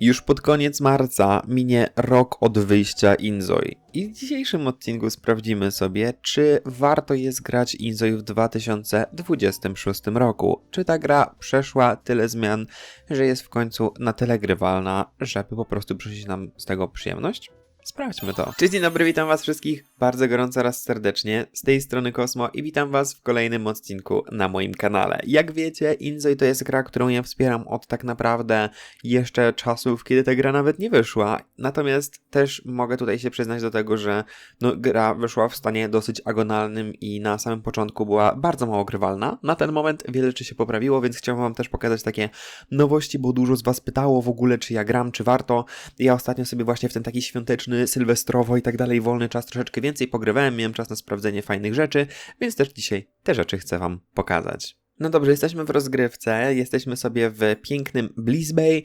Już pod koniec marca minie rok od wyjścia Inzoi. I w dzisiejszym odcinku sprawdzimy sobie, czy warto jest grać Inzoi w 2026 roku. Czy ta gra przeszła tyle zmian, że jest w końcu na tyle grywalna, żeby po prostu przynosić nam z tego przyjemność? Sprawdźmy to. Cześć, dzień dobry, witam was wszystkich bardzo gorąco raz serdecznie. Z tej strony Kosmo i witam was w kolejnym odcinku na moim kanale. Jak wiecie, Inzoi to jest gra, którą ja wspieram od tak naprawdę jeszcze czasów, kiedy ta gra nawet nie wyszła. Natomiast też mogę tutaj się przyznać do tego, że no, gra wyszła w stanie dosyć agonalnym i na samym początku była bardzo mało grywalna. Na ten moment wiele rzeczy się poprawiło, więc chciałbym wam też pokazać takie nowości, bo dużo z was pytało w ogóle, czy ja gram, czy warto. Ja ostatnio sobie właśnie w ten taki świąteczny sylwestrowo i tak dalej, wolny czas troszeczkę więcej pogrywałem, miałem czas na sprawdzenie fajnych rzeczy, więc też dzisiaj te rzeczy chcę Wam pokazać. No dobrze, jesteśmy w rozgrywce, jesteśmy sobie w pięknym Bliss Bay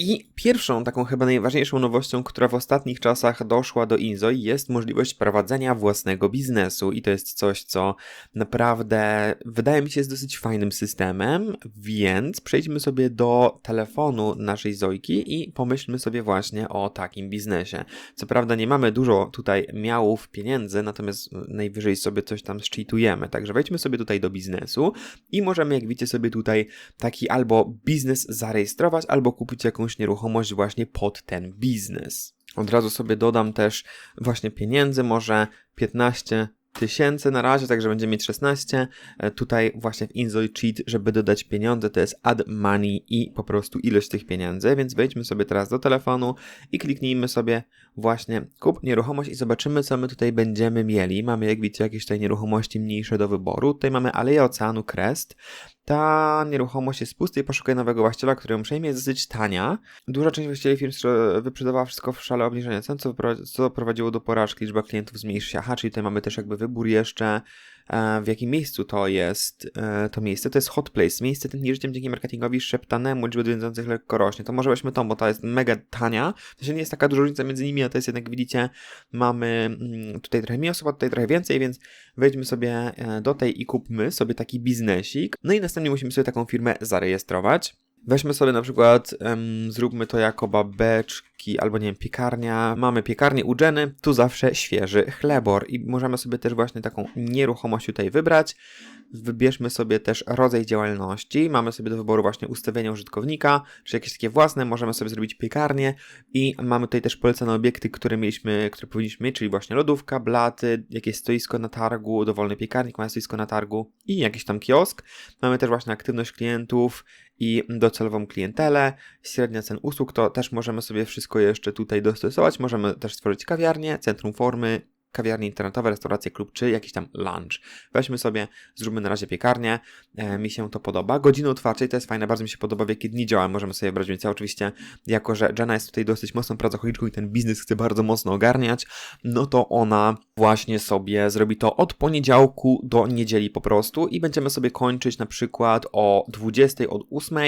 i pierwszą, taką chyba najważniejszą nowością, która w ostatnich czasach doszła do Inzoi, jest możliwość prowadzenia własnego biznesu. I to jest coś, co naprawdę wydaje mi się jest dosyć fajnym systemem, więc przejdźmy sobie do telefonu naszej Zojki i pomyślmy sobie właśnie o takim biznesie. Co prawda nie mamy dużo tutaj miałów pieniędzy, natomiast najwyżej sobie coś tam szczytujemy. Także wejdźmy sobie tutaj do biznesu i możemy, jak widzicie, sobie tutaj taki albo biznes zarejestrować, albo kupić jakąś jakąś nieruchomość właśnie pod ten biznes. Od razu sobie dodam też właśnie pieniędzy, może 15 tysięcy na razie, także będziemy mieć 16. E, tutaj właśnie w Inzoi Cheat, żeby dodać pieniądze, to jest add money i po prostu ilość tych pieniędzy, więc wejdźmy sobie teraz do telefonu i kliknijmy sobie właśnie kup nieruchomość i zobaczymy, co my tutaj będziemy mieli. Mamy, jak widzicie, jakieś tutaj nieruchomości mniejsze do wyboru. Tutaj mamy Aleję Oceanu Crest. Ta nieruchomość jest pusta i poszukuje nowego właściciela, który przejmie, jest dosyć tania. Duża część właścicieli firm wyprzedawała wszystko w szale obniżenia cen, co, co prowadziło do porażki, liczba klientów zmniejszy się. Aha, czyli tutaj mamy też jakby wybór jeszcze w jakim miejscu to jest e, to miejsce. To jest Hot Place, miejsce tętni życiem dzięki marketingowi szeptanemu, liczby odwiedzących lekko rośnie. To może weźmy tą, bo ta jest mega tania. To się nie jest taka duża różnica między nimi, a to jest jednak, widzicie, mamy mm, tutaj trochę mniej osób, a tutaj trochę więcej, więc wejdźmy sobie e, do tej i kupmy sobie taki biznesik. No i następnie musimy sobie taką firmę zarejestrować. Weźmy sobie na przykład, um, zróbmy to jako babeczki albo nie wiem, piekarnia. Mamy piekarnię u Jenny, tu zawsze świeży chlebor i możemy sobie też właśnie taką nieruchomość tutaj wybrać. Wybierzmy sobie też rodzaj działalności. Mamy sobie do wyboru właśnie ustawienia użytkownika, czy jakieś takie własne. Możemy sobie zrobić piekarnię i mamy tutaj też polecane obiekty, które mieliśmy, które powinniśmy mieć, czyli właśnie lodówka, blaty, jakieś stoisko na targu, dowolny piekarnik, mamy stoisko na targu i jakiś tam kiosk. Mamy też właśnie aktywność klientów i docelową klientelę, średnia cen usług, to też możemy sobie wszystko jeszcze tutaj dostosować. Możemy też stworzyć kawiarnię, centrum formy, kawiarnie internetowe, restauracje, klub czy jakiś tam lunch. Weźmy sobie, zróbmy na razie piekarnię, e, mi się to podoba. Godziny otwartej to jest fajne, bardzo mi się podoba, w jakie dni działają, możemy sobie brać, więc ja oczywiście, jako że Jenna jest tutaj dosyć mocną pracocholiczką i ten biznes chce bardzo mocno ogarniać, no to ona właśnie sobie zrobi to od poniedziałku do niedzieli po prostu i będziemy sobie kończyć na przykład o 20, od 8,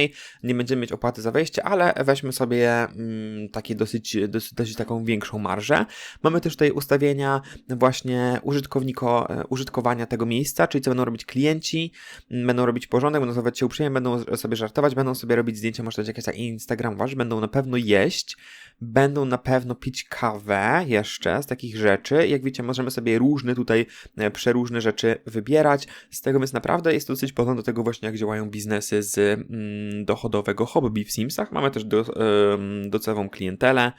nie będziemy mieć opłaty za wejście, ale weźmy sobie mm, takie dosyć, dosyć, dosyć taką większą marżę. Mamy też tutaj ustawienia właśnie użytkowniko, e, użytkowania tego miejsca, czyli co będą robić klienci, będą robić porządek, będą zachowywać się uprzejmie, będą sobie żartować, będą sobie robić zdjęcia, może jakieś tak Instagram wasz, będą na pewno jeść, będą na pewno pić kawę jeszcze z takich rzeczy. Jak widzicie, możemy sobie różne tutaj e, przeróżne rzeczy wybierać. Z tego więc naprawdę jest to dosyć podobne do tego właśnie, jak działają biznesy z mm, dochodowego hobby w Simsach. Mamy też do, docową klientelę,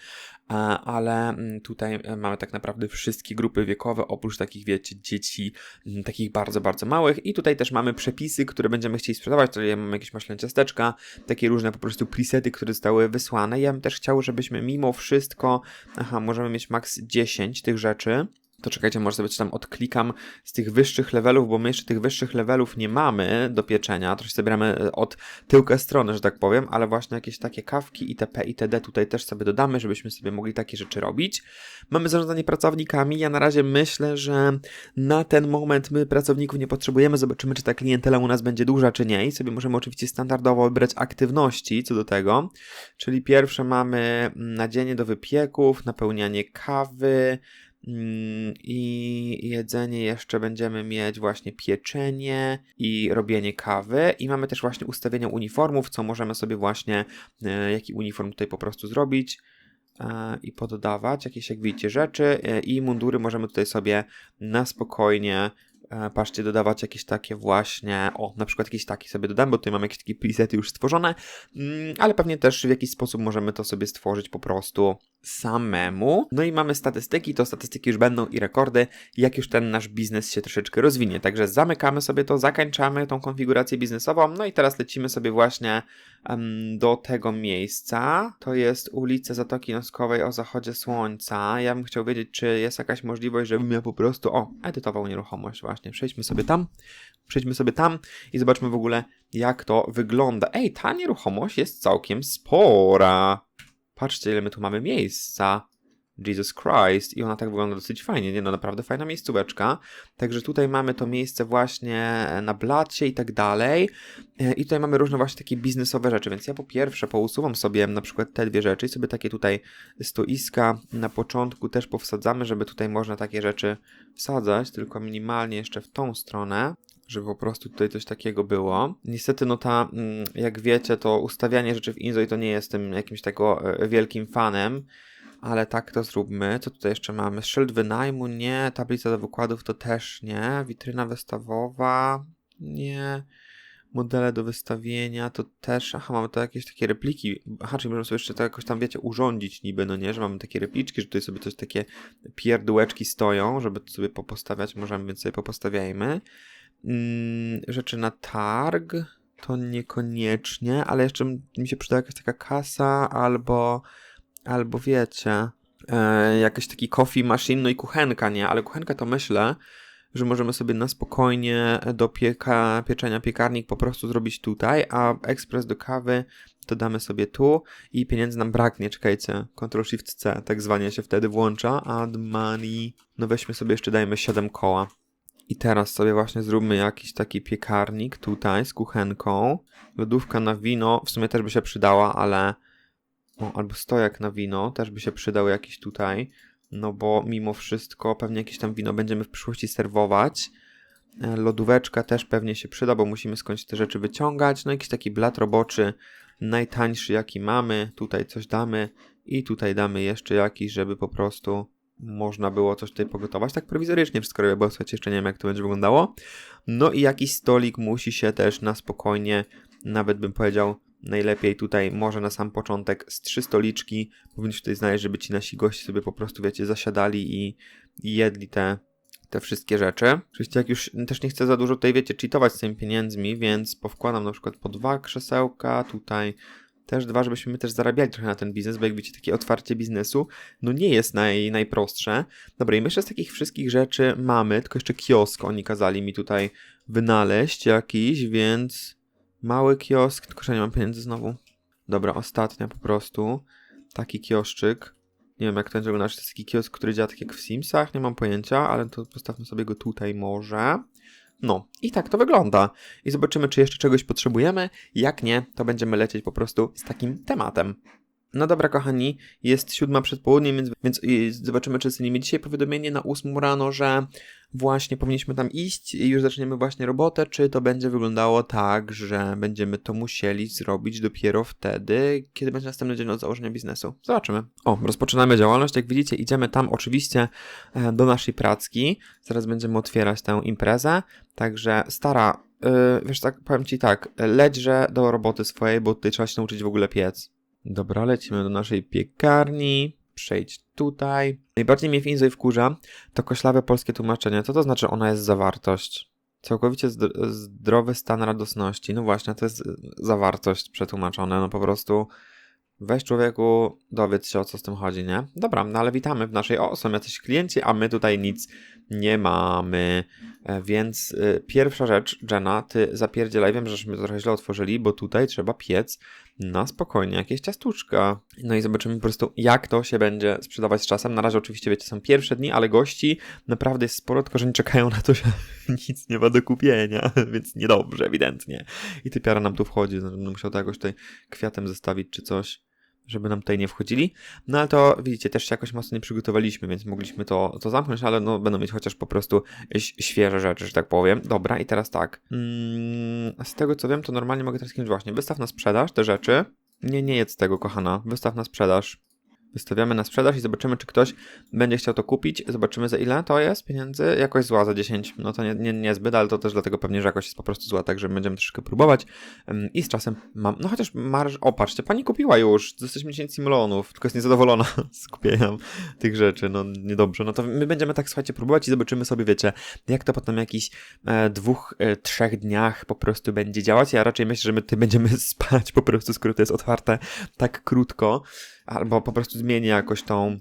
ale mm, tutaj e, mamy tak naprawdę wszystkie grupy wiekowe, oprócz takich, wiecie, dzieci, mm, takich bardzo, bardzo małych. I tutaj też mamy przepisy, które będziemy chcieli sprzedawać, czyli ja mam jakieś maślane ciasteczka, takie różne po prostu presety, które zostały wysłane. Ja bym też chciał, żebyśmy mimo wszystko, aha, możemy mieć maks 10 tych rzeczy, to czekajcie, może sobie tam odklikam z tych wyższych levelów, bo my jeszcze tych wyższych levelów nie mamy do pieczenia, troszkę zabieramy e, od tyłka strony, że tak powiem, ale właśnie jakieś takie kawki itp. itd. tutaj też sobie dodamy, żebyśmy sobie mogli takie rzeczy robić. Mamy zarządzanie pracownikami, ja na razie myślę, że na ten moment my pracowników nie potrzebujemy, zobaczymy czy ta klientela u nas będzie duża czy nie i sobie możemy oczywiście standardowo wybrać aktywności co do tego, czyli pierwsze mamy nadzienie do wypieków, napełnianie kawy, I jedzenie jeszcze będziemy mieć właśnie pieczenie i robienie kawy. I mamy też właśnie ustawienia uniformów, co możemy sobie właśnie, e, jaki uniform tutaj po prostu zrobić e, i poddawać jakieś, jak widzicie, rzeczy. E, I mundury możemy tutaj sobie na spokojnie patrzcie, dodawać jakieś takie właśnie, o, na przykład jakiś taki sobie dodam, bo tutaj mam jakieś takie presety już stworzone, mm, ale pewnie też w jakiś sposób możemy to sobie stworzyć po prostu samemu. No i mamy statystyki, to statystyki już będą i rekordy, jak już ten nasz biznes się troszeczkę rozwinie. Także zamykamy sobie to, zakończamy tą konfigurację biznesową, no i teraz lecimy sobie właśnie do tego miejsca. To jest ulica Zatoki Noskowej o zachodzie słońca. Ja bym chciał wiedzieć, czy jest jakaś możliwość, żebym ja po prostu, o, edytował nieruchomość właśnie. Przejdźmy sobie tam, przejdźmy sobie tam i zobaczmy w ogóle, jak to wygląda. Ej, ta nieruchomość jest całkiem spora. Patrzcie, ile my tu mamy miejsca. Jesus Christ. I ona tak wygląda dosyć fajnie, nie no, naprawdę fajna miejscóweczka. Także tutaj mamy to miejsce właśnie na blacie i tak dalej. E, I tutaj mamy różne właśnie takie biznesowe rzeczy, więc ja po pierwsze pousuwam sobie na przykład te dwie rzeczy i sobie takie tutaj stoiska na początku też powsadzamy, żeby tutaj można takie rzeczy wsadzać, tylko minimalnie jeszcze w tą stronę żeby po prostu tutaj coś takiego było. Niestety, no ta, mm, jak wiecie, to ustawianie rzeczy w Inzoi to nie jestem jakimś tego e, wielkim fanem, ale tak to zróbmy. Co tutaj jeszcze mamy? Szyld wynajmu? Nie. Tablica do wykładów to też nie. Witryna wystawowa? Nie. Modele do wystawienia to też. Aha, mamy to jakieś takie repliki. Aha, czyli możemy sobie jeszcze to jakoś tam, wiecie, urządzić niby, no nie? Że mamy takie repliczki, że tutaj sobie coś takie pierdółeczki stoją, żeby sobie popostawiać. Możemy, więc sobie popostawiajmy. Mm, rzeczy na targ to niekoniecznie, ale jeszcze mi się przyda jakaś taka kasa albo, albo wiecie, e, jakiś taki coffee machine, no i kuchenka, nie? Ale kuchenka to myślę, że możemy sobie na spokojnie do pieka, pieczenia piekarnik po prostu zrobić tutaj, a ekspres do kawy to damy sobie tu i pieniędzy nam braknie, czekajcie, Ctrl Shift C, tak zwanie się wtedy włącza, add money, no weźmy sobie jeszcze, dajmy 7 koła. I teraz sobie właśnie zróbmy jakiś taki piekarnik tutaj z kuchenką. Lodówka na wino w sumie też by się przydała, ale. O, albo stojak na wino też by się przydał jakiś tutaj. No bo mimo wszystko pewnie jakieś tam wino będziemy w przyszłości serwować. E, lodóweczka też pewnie się przyda, bo musimy skądś te rzeczy wyciągać. No jakiś taki blat roboczy, najtańszy jaki mamy. Tutaj coś damy i tutaj damy jeszcze jakiś, żeby po prostu można było coś tutaj pogotować, tak prowizorycznie wszystko robię, bo słuchajcie, jeszcze nie wiem jak to będzie wyglądało. No i jakiś stolik musi się też na spokojnie, nawet bym powiedział, najlepiej tutaj może na sam początek z trzy stoliczki powinniśmy tutaj znaleźć, żeby ci nasi goście sobie po prostu, wiecie, zasiadali i, i jedli te, te wszystkie rzeczy. Oczywiście jak już też nie chcę za dużo tutaj, wiecie, cheatować z tymi pieniędzmi, więc powkładam na przykład po dwa krzesełka, tutaj też dwa, żebyśmy my też zarabiali trochę na ten biznes, bo jak widzicie, takie otwarcie biznesu, no nie jest naj, najprostsze. Dobra, i myślę, z takich wszystkich rzeczy mamy, tylko jeszcze kiosk oni kazali mi tutaj wynaleźć jakiś, więc mały kiosk, tylko że nie mam pieniędzy znowu. Dobra, ostatnia po prostu, taki kioszczyk. Nie wiem, jak to będzie wyglądać, to jest taki kiosk, który działa tak jak w Simsach, nie mam pojęcia, ale to postawmy sobie go tutaj może. No, i tak to wygląda. I zobaczymy, czy jeszcze czegoś potrzebujemy. Jak nie, to będziemy lecieć po prostu z takim tematem. No dobra, kochani, jest siódma przed południem, więc, więc zobaczymy, czy cenimy dzisiaj powiadomienie na ósmą rano, że właśnie powinniśmy tam iść i już zaczniemy właśnie robotę, czy to będzie wyglądało tak, że będziemy to musieli zrobić dopiero wtedy, kiedy będzie następny dzień od założenia biznesu. Zobaczymy. O, rozpoczynamy działalność. Jak widzicie, idziemy tam oczywiście e, do naszej pracki. Zaraz będziemy otwierać tę imprezę. Także stara, yy, wiesz tak, powiem ci tak, lećże do roboty swojej, bo tutaj trzeba się nauczyć w ogóle piec. Dobra, lecimy do naszej piekarni. Przejdź tutaj. Najbardziej mnie w Inzoj wkurza to koślawe polskie tłumaczenie. Co to znaczy ona jest zawartość? Całkowicie zdrowy stan radosności. No właśnie, to jest zawartość przetłumaczone. No po prostu weź człowieku, dowiedz się o co z tym chodzi, nie? Dobra, no ale witamy w naszej... O, są jacyś klienci, a my tutaj nic nie mamy. E, więc y, pierwsza rzecz, Jenna, ty zapierdzielaj, wiem, żeśmy to trochę źle otworzyli, bo tutaj trzeba piec na spokojnie jakieś ciastuczka. No i zobaczymy po prostu, jak to się będzie sprzedawać z czasem. Na razie oczywiście, wiecie, są pierwsze dni, ale gości naprawdę jest sporo, tylko że nie czekają na to, że nic nie ma do kupienia, więc niedobrze, ewidentnie. I typiara nam tu wchodzi, będę musiał to jakoś tutaj kwiatem zestawić czy coś. Żeby nam tutaj nie wchodzili. No ale to widzicie, też się jakoś mocno nie przygotowaliśmy, więc mogliśmy to, to zamknąć, ale no będą mieć chociaż po prostu świeże rzeczy, że tak powiem. Dobra, i teraz tak. Mm, z tego co wiem, to normalnie mogę teraz kiedyś właśnie wystaw na sprzedaż te rzeczy. Nie, nie jedz tego, kochana. Wystaw na sprzedaż. Wystawiamy na sprzedaż i zobaczymy, czy ktoś będzie chciał to kupić. Zobaczymy za ile to jest pieniędzy. Jakoś zła za 10. No to nie, nie, niezbyt, ale to też dlatego pewnie, że jakoś jest po prostu zła, także będziemy troszkę próbować. I z czasem mam, no chociaż marż, o patrzcie, pani kupiła już, jesteśmy 10 milionów, tylko jest niezadowolona z kupieniem tych rzeczy, no niedobrze. No to my będziemy tak, słuchajcie, próbować i zobaczymy sobie, wiecie, jak to potem jakichś e, dwóch, e, trzech dniach po prostu będzie działać. Ja raczej myślę, że my tutaj będziemy spać po prostu, skoro to jest otwarte tak krótko albo po prostu zmienię jakoś tą,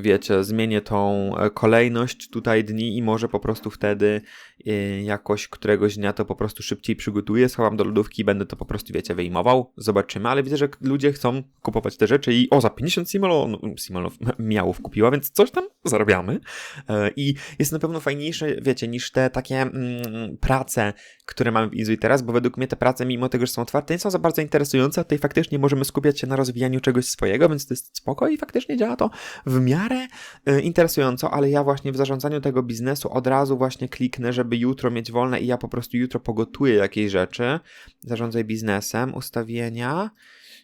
wiecie, zmienię tą e, kolejność tutaj dni i może po prostu wtedy y, jakoś któregoś dnia to po prostu szybciej przygotuję, schowam do lodówki i będę to po prostu, wiecie, wyjmował, zobaczymy, ale widzę, że ludzie chcą kupować te rzeczy i o, za 50 simolonów, simolonów miałów kupiła, więc coś tam zarabiamy E, i jest na pewno fajniejsze, wiecie, niż te takie mm, prace, które mamy w Izui teraz, bo według mnie te prace, mimo tego, że są otwarte, nie są za bardzo interesujące, a tutaj faktycznie możemy skupiać się na rozwijaniu czegoś swojego, więc to jest spoko i faktycznie działa to w miarę e, interesująco, ale ja właśnie w zarządzaniu tego biznesu od razu właśnie kliknę, żeby jutro mieć wolne i ja po prostu jutro pogotuję jakieś rzeczy. Zarządzaj biznesem, ustawienia.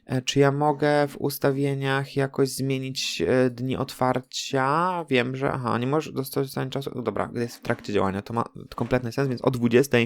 E, Czy ja mogę w ustawieniach jakoś zmienić e, dni otwarcia? Wiem, że aha, nie możesz dostać czasu. No Dobra, jest w trakcie działania, to ma kompletny sens, więc o 20,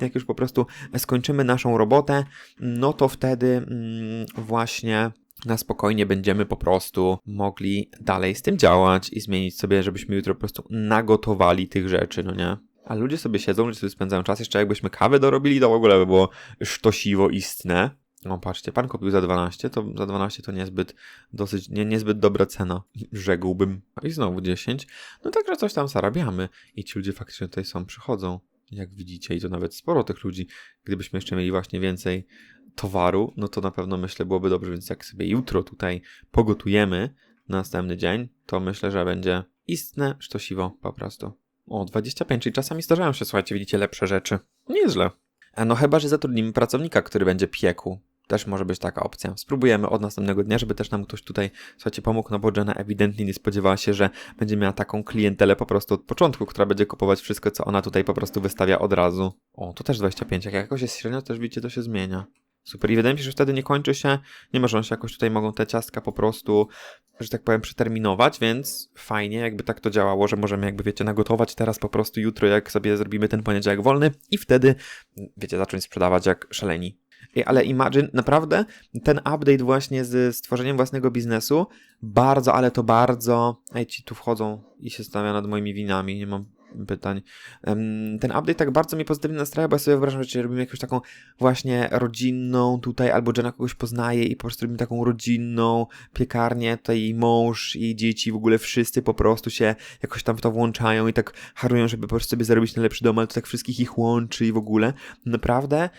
jak już po prostu skończymy naszą robotę, no to wtedy mm, właśnie na spokojnie będziemy po prostu mogli dalej z tym działać i zmienić sobie, żebyśmy jutro po prostu nagotowali tych rzeczy, no nie? A ludzie sobie siedzą, ludzie sobie spędzają czas, jeszcze jakbyśmy kawę dorobili, to w ogóle by było sztosiwo istne. No patrzcie, pan kupił za 12, to za 12 to niezbyt dosyć, nie, niezbyt dobra cena, rzekłbym. I znowu 10. No także coś tam zarabiamy i ci ludzie faktycznie tutaj są, przychodzą. Jak widzicie, i to nawet sporo tych ludzi. Gdybyśmy jeszcze mieli właśnie więcej towaru, no to na pewno myślę byłoby dobrze, więc jak sobie jutro tutaj pogotujemy na następny dzień, to myślę, że będzie istne sztosiwo po prostu. O, 25, czyli czasami zdarzają się, słuchajcie, widzicie, lepsze rzeczy. Nieźle. A no chyba, że zatrudnimy pracownika, który będzie piekł. Też może być taka opcja. Spróbujemy od następnego dnia, żeby też nam ktoś tutaj, słuchajcie, pomógł, no bo Jenna ewidentnie nie spodziewała się, że będzie miała taką klientelę po prostu od początku, która będzie kupować wszystko, co ona tutaj po prostu wystawia od razu. O, to też 25. Jak jakoś jest średnio, to też widzicie, to się zmienia. Super. I wydaje mi się, że wtedy nie kończy się, nie może się jakoś tutaj mogą te ciastka po prostu, że tak powiem, przeterminować, więc fajnie jakby tak to działało, że możemy jakby, wiecie, nagotować teraz po prostu jutro, jak sobie zrobimy ten poniedziałek wolny i wtedy, wiecie, zacząć sprzedawać jak szaleni. Ale Imagine, naprawdę ten update właśnie z stworzeniem własnego biznesu, bardzo, ale to bardzo, ej, ci tu wchodzą i się stawia nad moimi winami, nie mam pytań. Ten update tak bardzo mnie pozytywnie nastraja, bo ja sobie wyobrażam, że robimy jakąś taką właśnie rodzinną tutaj, albo Jenna kogoś poznaje i po prostu robimy taką rodzinną piekarnię, tutaj jej mąż i dzieci, w ogóle wszyscy po prostu się jakoś tam w to włączają i tak harują, żeby po prostu sobie zarobić najlepszy dom, ale to tak wszystkich ich łączy i w ogóle. Naprawdę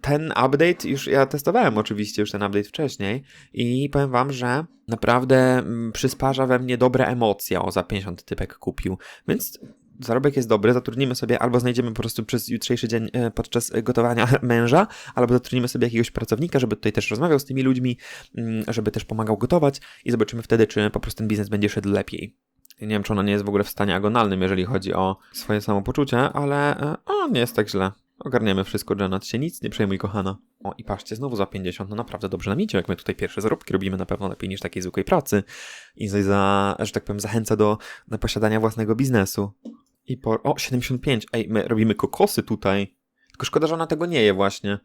ten update, już ja testowałem oczywiście już ten update wcześniej i powiem wam, że naprawdę mm, przysparza we mnie dobre emocje. O, za 50 typek kupił, więc zarobek jest dobry, zatrudnimy sobie albo znajdziemy po prostu przez jutrzejszy dzień e, podczas gotowania męża, albo zatrudnimy sobie jakiegoś pracownika, żeby tutaj też rozmawiał z tymi ludźmi, mm, żeby też pomagał gotować i zobaczymy wtedy, czy po prostu ten biznes będzie szedł lepiej. Nie wiem, czy ona nie jest w ogóle w stanie agonalnym, jeżeli chodzi o swoje samopoczucie, ale e, o, nie jest tak źle. Ogarniemy wszystko, Janet, się nic nie przejmuj, kochana. O, i patrzcie, znowu za 50, no naprawdę dobrze nam idzie, jak my tutaj pierwsze zarobki robimy na pewno lepiej niż takiej zwykłej pracy. I za- że tak powiem, zachęca do, posiadania własnego biznesu. I po, o, 75, ej, my robimy kokosy tutaj. Tylko szkoda, że ona tego nie je właśnie.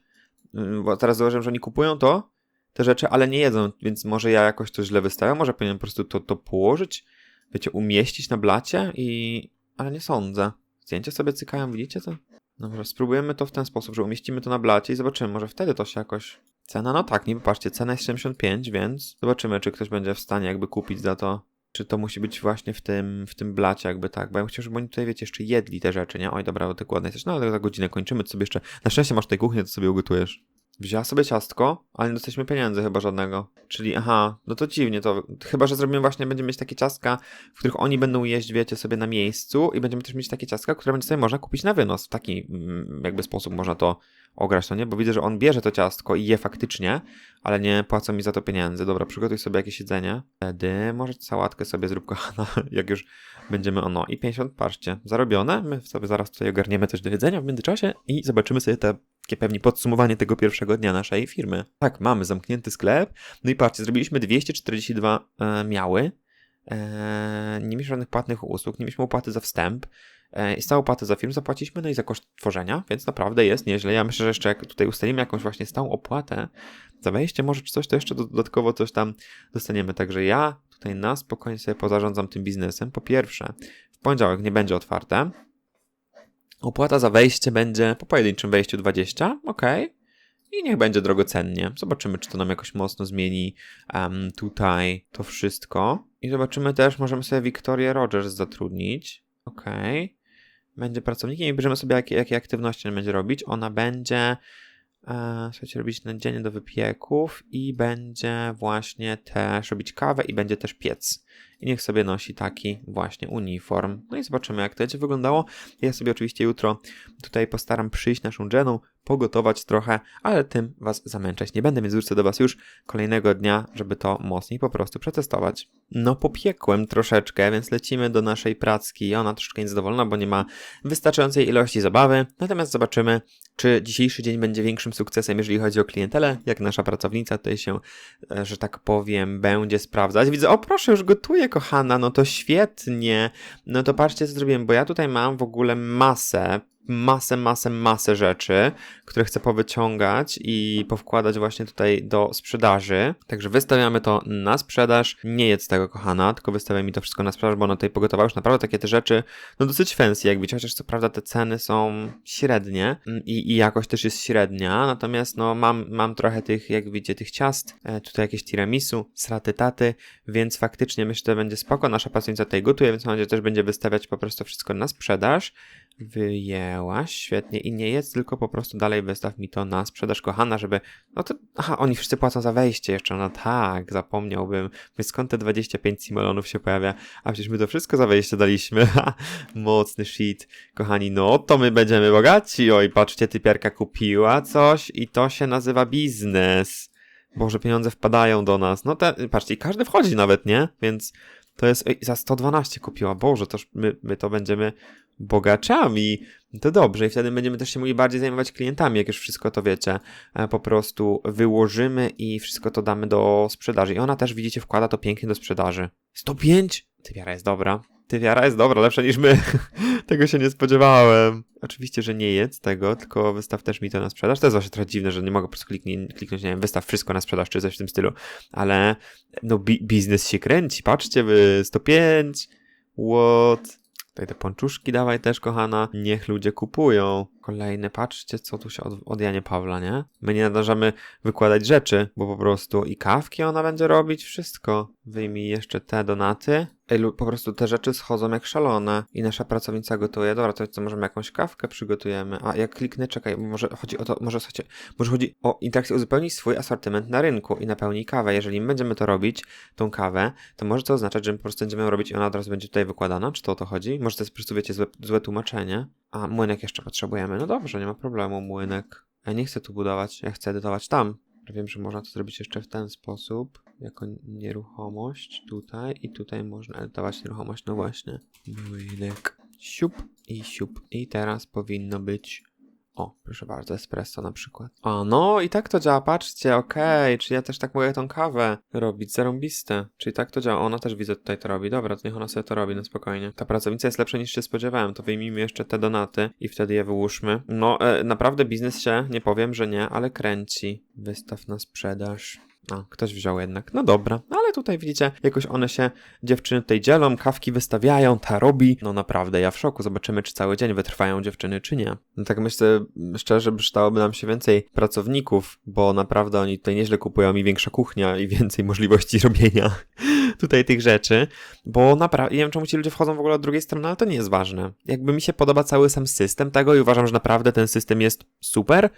Ym, Bo teraz zauważyłem, że oni kupują to, te rzeczy, ale nie jedzą, więc może ja jakoś to źle wystawiam, może powinienem po prostu to, to położyć, wiecie, umieścić na blacie i... ale nie sądzę. Zdjęcia sobie cykają, widzicie to? Dobrze, spróbujemy to w ten sposób, że umieścimy to na blacie i zobaczymy, może wtedy to się jakoś... Cena, no tak, niby patrzcie, cena jest 75, więc zobaczymy, czy ktoś będzie w stanie jakby kupić za to. Czy to musi być właśnie w tym, w tym blacie jakby tak, bo ja bym chciał, żeby oni tutaj, wiecie, jeszcze jedli te rzeczy, nie? Oj, dobra, ty głodny jesteś, no ale za godzinę kończymy, to sobie jeszcze... Na szczęście masz tutaj kuchnię, to sobie ugotujesz. Wzięła sobie ciastko, ale nie dostaliśmy pieniędzy chyba żadnego. Czyli aha, no to dziwnie to. Chyba, że zrobimy właśnie, będziemy mieć takie ciastka, w których oni będą jeść, wiecie, sobie na miejscu i będziemy też mieć takie ciastka, które będzie sobie można kupić na wynos. W taki mm, jakby sposób można to ograć, no nie? Bo widzę, że on bierze to ciastko i je faktycznie, ale nie płacą mi za to pieniędzy. Dobra, przygotuj sobie jakieś jedzenie. Wtedy może sałatkę sobie zrób, kochana, jak już będziemy ono. I 50, patrzcie, zarobione. My sobie zaraz tutaj ogarniemy coś do jedzenia w międzyczasie i zobaczymy sobie te takie pewnie podsumowanie tego pierwszego dnia naszej firmy. Tak, mamy zamknięty sklep. No i patrzcie, zrobiliśmy 242 e, miały. E, nie mieliśmy żadnych płatnych usług, nie mieliśmy opłaty za wstęp. E, I stałą opłatę za film zapłaciliśmy, no i za koszt tworzenia, więc naprawdę jest nieźle. Ja myślę, że jeszcze jak tutaj ustalimy jakąś właśnie stałą opłatę za wejście, może czy coś, to jeszcze dodatkowo coś tam dostaniemy. Także ja tutaj na spokojnie sobie pozarządzam tym biznesem. Po pierwsze, w poniedziałek nie będzie otwarte. Opłata za wejście będzie po pojedynczym wejściu 20, ok. I niech będzie drogocennie. Zobaczymy, czy to nam jakoś mocno zmieni um, tutaj to wszystko. I zobaczymy też, możemy sobie Victorię Rogers zatrudnić. Ok. Będzie pracownikiem i bierzemy sobie, jakie, jakie aktywności on będzie robić. Ona będzie e, słuchajcie, robić nadzienie do wypieków i będzie właśnie też robić kawę i będzie też piec i niech sobie nosi taki właśnie uniform. No i zobaczymy, jak to będzie wyglądało. Ja sobie oczywiście jutro tutaj postaram przyjść naszą Jeną, pogotować trochę, ale tym Was zamęczać nie będę, więc wrócę do Was już kolejnego dnia, żeby to mocniej po prostu przetestować. No popiekłem troszeczkę, więc lecimy do naszej pracki. Ona troszeczkę niezadowolona, bo nie ma wystarczającej ilości zabawy. Natomiast zobaczymy, czy dzisiejszy dzień będzie większym sukcesem, jeżeli chodzi o klientelę, jak nasza pracownica tutaj się, e, że tak powiem, będzie sprawdzać. Widzę, o proszę, już gotuje kochana, no to świetnie. No to patrzcie, co zrobiłem, bo ja tutaj mam w ogóle masę masę, masę, masę rzeczy, które chcę powyciągać i powkładać właśnie tutaj do sprzedaży. Także wystawiamy to na sprzedaż. Nie jedz tego, kochana, tylko wystawiaj mi to wszystko na sprzedaż, bo ona tutaj pogotowała już naprawdę takie te rzeczy, no dosyć fancy, jak widzicie, chociaż co prawda te ceny są średnie i, i jakość też jest średnia, natomiast no mam, mam trochę tych, jak widzicie, tych ciast, e, tutaj jakieś tiramisu, sraty taty, więc faktycznie myślę, że będzie spoko. Nasza pacjenta tutaj gotuje, więc mam nadzieję, że też będzie wystawiać po prostu wszystko na sprzedaż. Świetnie. I nie jest, tylko po prostu dalej wystaw mi to na sprzedaż kochana, żeby. No to. Aha, oni wszyscy płacą za wejście jeszcze. No tak, zapomniałbym. Więc skąd te 25 simolonów się pojawia? A przecież my to wszystko za wejście daliśmy. Mocny shit. Kochani, no to my będziemy bogaci. Oj, patrzcie, typiarka kupiła coś i to się nazywa biznes. Boże, pieniądze wpadają do nas. No te, patrzcie, każdy wchodzi nawet, nie? Więc to jest, ej, za 112 kupiła, Boże, to my, my to będziemy bogaczami. To dobrze i wtedy będziemy też się mogli bardziej zajmować klientami, jak już wszystko to wiecie, e, po prostu wyłożymy i wszystko to damy do sprzedaży. I ona też, widzicie, wkłada to pięknie do sprzedaży. 105? Ty wiara jest dobra. Ty wiara jest dobra, lepsza niż my. tego się nie spodziewałem. Oczywiście, że nie jedz tego, tylko wystaw też mi to na sprzedaż. To jest właśnie trochę dziwne, że nie mogę po prostu kliknąć, kliknąć nie wiem, wystaw wszystko na sprzedaż, czy coś w tym stylu. Ale no bi biznes się kręci. Patrzcie wy, 105. What? Tutaj te pączuszki dawaj też, kochana. Niech ludzie kupują. Kolejne, patrzcie, co tu się od, od Janie Pawla, nie? My nie nadarzamy wykładać rzeczy, bo po prostu i kawki ona będzie robić, wszystko. Wyjmij jeszcze te donaty. Po prostu te rzeczy schodzą jak szalone i nasza pracownica gotuje. Dobra, to co, możemy jakąś kawkę przygotujemy. A jak kliknę, czekaj, może chodzi o to, może, słuchajcie, może chodzi o interakcję, uzupełnić swój asortyment na rynku i napełnij kawę. Jeżeli będziemy to robić, tą kawę, to może to oznaczać, że my po prostu będziemy ją robić i ona od razu będzie tutaj wykładana? Czy to o to chodzi? Może to jest po prostu, wiecie, złe, złe tłumaczenie? A młynek jeszcze potrzebujemy. No dobrze, nie ma problemu, młynek. Ja nie chcę tu budować, ja chcę edytować tam. Wiem, że można to zrobić jeszcze w ten sposób, jako nieruchomość tutaj i tutaj można edytować nieruchomość, no właśnie. Młynek, siup i siup. I teraz powinno być o, proszę bardzo, espresso na przykład. O, no i tak to działa, patrzcie, okej, okay. czy ja też tak mogę tą kawę robić, zarąbiste. Czyli tak to działa, ona też widzę tutaj to robi, dobra, to niech ona sobie to robi, no spokojnie. Ta pracownica jest lepsza niż się spodziewałem, to wyjmijmy jeszcze te donaty i wtedy je wyłóżmy. No, e, naprawdę biznes się, nie powiem, że nie, ale kręci. Wystaw na sprzedaż. A, ktoś wziął jednak. No dobra, ale tutaj widzicie, jakoś one się, dziewczyny tutaj dzielą, kawki wystawiają, ta robi. No naprawdę, ja w szoku. Zobaczymy, czy cały dzień wytrwają dziewczyny, czy nie. No tak myślę, szczerze, przydałoby nam się więcej pracowników, bo naprawdę oni tutaj nieźle kupują i większa kuchnia i więcej możliwości robienia tutaj tych rzeczy, bo naprawdę, nie wiem czemu ci ludzie wchodzą w ogóle od drugiej strony, ale to nie jest ważne. Jakby mi się podoba cały sam system tego i uważam, że naprawdę ten system jest super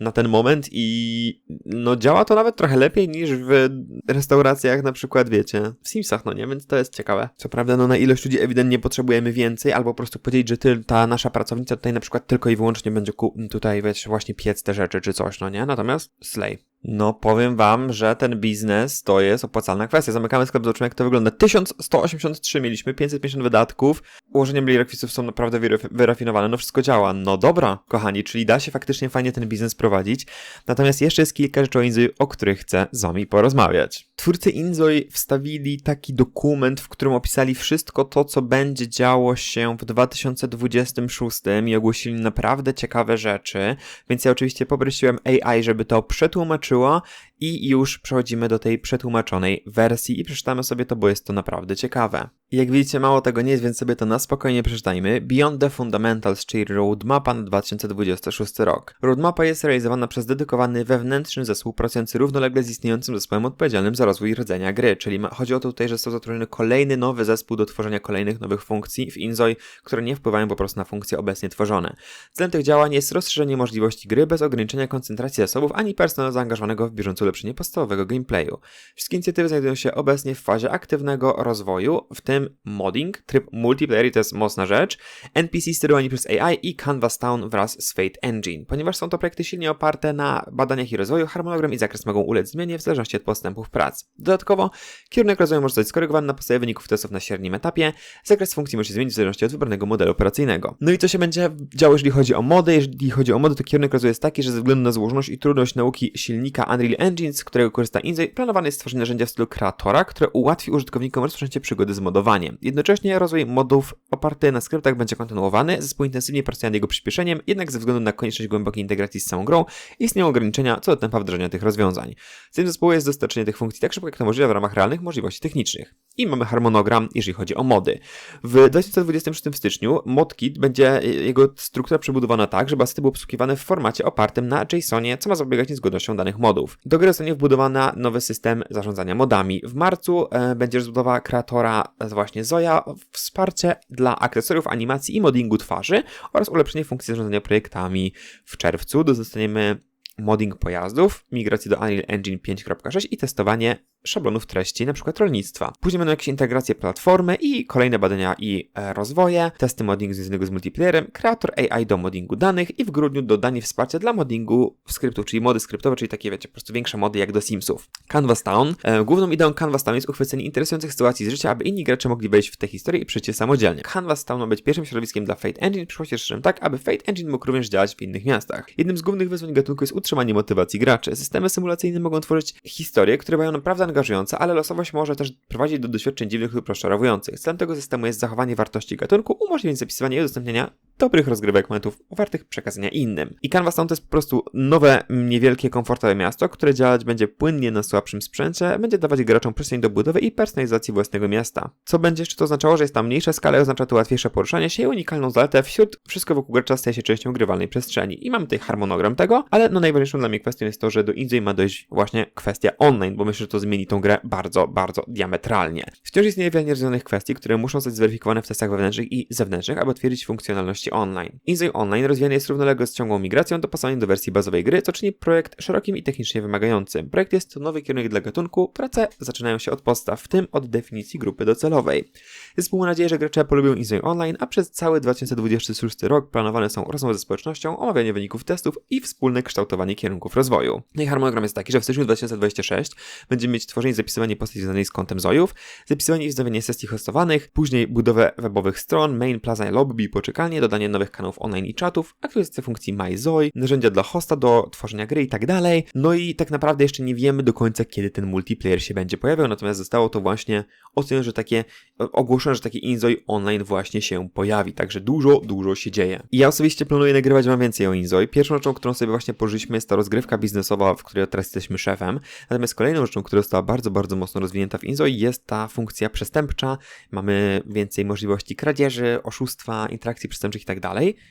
na ten moment i no działa to nawet trochę lepiej niż w restauracjach na przykład, wiecie, w Simsach, no nie? Więc to jest ciekawe. Co prawda, no na ilość ludzi ewidentnie potrzebujemy więcej, albo po prostu powiedzieć, że ty, ta nasza pracownica tutaj na przykład tylko i wyłącznie będzie ku- tutaj, wiesz, właśnie piec te rzeczy czy coś, no nie? Natomiast slay. No, powiem wam, że ten biznes to jest opłacalna kwestia. Zamykamy sklep, zobaczymy jak to wygląda. 1183 mieliśmy, 550 wydatków. Ułożenia byli rekwisitów są naprawdę wyraf- wyrafinowane, no wszystko działa. No dobra, kochani, czyli da się faktycznie fajnie ten biznes prowadzić. Natomiast jeszcze jest kilka rzeczy o Inzoi, o których chcę z wami porozmawiać. Twórcy Inzoi wstawili taki dokument, w którym opisali wszystko to, co będzie działo się w 2026 i ogłosili naprawdę ciekawe rzeczy, więc ja oczywiście poprosiłem AI, żeby to przetłumaczyło Sure. I już przechodzimy do tej przetłumaczonej wersji i przeczytamy sobie to, bo jest to naprawdę ciekawe. Jak widzicie, mało tego nie jest, więc sobie to na spokojnie przeczytajmy. Beyond the Fundamentals, czyli Roadmapa na 2026 rok. Roadmapa jest realizowana przez dedykowany wewnętrzny zespół pracujący równolegle z istniejącym zespołem odpowiedzialnym za rozwój rdzenia gry, czyli ma, chodzi o to tutaj, że został zatrudniony kolejny nowy zespół do tworzenia kolejnych nowych funkcji w Inzoi, które nie wpływają po prostu na funkcje obecnie tworzone. Celem tych działań jest rozszerzenie możliwości gry bez ograniczenia koncentracji zasobów ani personelu zaangażowanego w bieżące ulepszenie podstawowego gameplayu. Wszystkie inicjatywy znajdują się obecnie w fazie aktywnego rozwoju, w tym modding, tryb multiplayer i to jest mocna rzecz, NPC sterowani przez AI i Canvas Town wraz z Fate Engine. Ponieważ są to projekty silnie oparte na badaniach i rozwoju, harmonogram i zakres mogą ulec zmianie w zależności od postępów prac. Dodatkowo, kierunek rozwoju może zostać skorygowany na podstawie wyników testów na średnim etapie, zakres funkcji może się zmienić w zależności od wybranego modelu operacyjnego. No i co się będzie działo, jeżeli chodzi o mody? Jeżeli chodzi o mody, to kierunek rozwoju jest taki, że ze względu na złożoność i trudność nauki silnika Unreal Engine, z którego korzysta Inzoi, planowane jest stworzenie narzędzia w stylu kreatora, które ułatwi użytkownikom rozpoczęcie przygody z modowaniem. Jednocześnie rozwój modów oparty na skryptach będzie kontynuowany, zespół intensywnie pracuje nad jego przyspieszeniem, jednak ze względu na konieczność głębokiej integracji z całą grą istnieją ograniczenia co do tempa wdrożenia tych rozwiązań. Celem zespołu jest dostarczenie tych funkcji tak szybko jak to możliwe w ramach realnych możliwości technicznych. I mamy harmonogram, jeżeli chodzi o mody. W 2026 w styczniu ModKit będzie jego struktura przebudowana tak, żeby asety były obsługiwane w formacie opartym na JSONie, co ma zapobiegać niezgodnościom danych modów. Do gry zostanie wbudowany nowy system zarządzania modami. W marcu e, będzie rozbudowa kreatora e, właśnie Zoja, wsparcie dla akcesoriów, animacji i moddingu twarzy oraz ulepszenie funkcji zarządzania projektami. W czerwcu dostaniemy modding pojazdów, migrację do Unreal Engine 5.6 i testowanie szablonów treści, przykład rolnictwa. Później będą jakieś integracje platformy i kolejne badania i e, rozwoje, testy moddingu związanego z multiplayerem, kreator AI do moddingu danych i w grudniu dodanie wsparcia dla moddingu skryptów, czyli mody skryptowe, czyli takie wiecie, po prostu większe mody jak do Simsów. Canvas Town. E, główną ideą Canvas Town jest uchwycenie interesujących sytuacji z życia, aby inni gracze mogli wejść w tę historię i przejść samodzielnie. Canvas Town ma być pierwszym środowiskiem dla Fate Engine, przyszłości rozszerzym tak, aby Fate Engine mógł również działać w innych miastach. Jednym z głównych wyzwań gatunku jest utrzymanie motywacji graczy. Systemy symulacyjne mogą tworzyć historie, które mają naprawdę angażujące, ale losowość może też prowadzić do doświadczeń dziwnych lub rozczarowujących. Celem tego systemu jest zachowanie wartości gatunku, umożliwienie zapisywania i udostępniania dobrych rozgrywek momentów wartych przekazania innym. I Canvas Town to jest po prostu nowe, niewielkie, komfortowe miasto, które działać będzie płynnie na słabszym sprzęcie, będzie dawać graczom przestrzeń do budowy i personalizacji własnego miasta. Co będzie jeszcze to oznaczało, że jest tam mniejsza skala oznacza to łatwiejsze poruszanie się i unikalną zaletę wśród wszystko wokół gracza staje się częścią grywalnej przestrzeni. I mamy tutaj harmonogram tego, ale no najważniejszą dla mnie kwestią jest to, że do Inzoi ma dojść właśnie kwestia online, bo myślę, że to zmieni tą grę bardzo, bardzo diametralnie. Wciąż istnieje wiele nierozwiązanych kwestii, które muszą zostać zweryfikowane w testach wewnętrznych i zewnętrznych, aby otwierdzić funkcjonalności online. Inzoi Online rozwijany jest równolegle z ciągłą migracją dopasowaniem do wersji bazowej gry, co czyni projekt szerokim i technicznie wymagającym. Projekt jest to nowy kierunek dla gatunku, prace zaczynają się od podstaw, w tym od definicji grupy docelowej. Zespół ma nadzieję, że gracze polubią Inzoi Online, a przez cały 2026 rok planowane są rozmowy ze społecznością, omawianie wyników testów i wspólne kształtowanie kierunków rozwoju. No i harmonogram jest taki, że w styczniu 2026 będziemy mieć tworzenie i zapisywanie postaci związanej z kontem Zojów, zapisywanie i wznawianie sesji hostowanych, później budowę webowych stron, main, plaza, lobby, poczekalnie, dodanie nowych kanałów online i czatów, aktualizacja funkcji MyZoi, narzędzia dla hosta do tworzenia gry i tak dalej. No i tak naprawdę jeszcze nie wiemy do końca, kiedy ten multiplayer się będzie pojawiał, natomiast zostało to właśnie ocenione, że takie, ogłoszone, że taki Inzoi online właśnie się pojawi, także dużo, dużo się dzieje. I ja osobiście planuję nagrywać wam więcej o Inzoi. Pierwszą rzeczą, którą sobie właśnie pożyliśmy jest ta rozgrywka biznesowa, w której teraz jesteśmy szefem, natomiast kolejną rzeczą, która została bardzo, bardzo mocno rozwinięta w Inzoi, jest ta funkcja przestępcza, mamy więcej możliwości kradzieży, oszustwa, interakcji przestępczych i tak.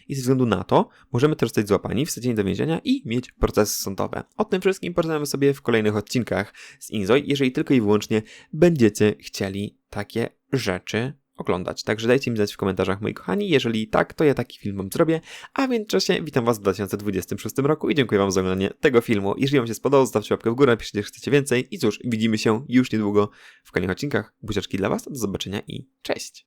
I ze względu na to możemy też zostać złapani, wsadzeni do więzienia i mieć procesy sądowe. O tym wszystkim porozmawiamy sobie w kolejnych odcinkach z Inzoi, jeżeli tylko i wyłącznie będziecie chcieli takie rzeczy oglądać. Także dajcie mi znać w komentarzach, moi kochani. Jeżeli tak, to ja taki film wam zrobię. A w międzyczasie witam was w 2026 roku i dziękuję wam za oglądanie tego filmu. Jeżeli wam się spodobał, zostawcie łapkę w górę, napiszcie, że chcecie więcej. I cóż, widzimy się już niedługo w kolejnych odcinkach. Buziaczki dla was, do zobaczenia i cześć!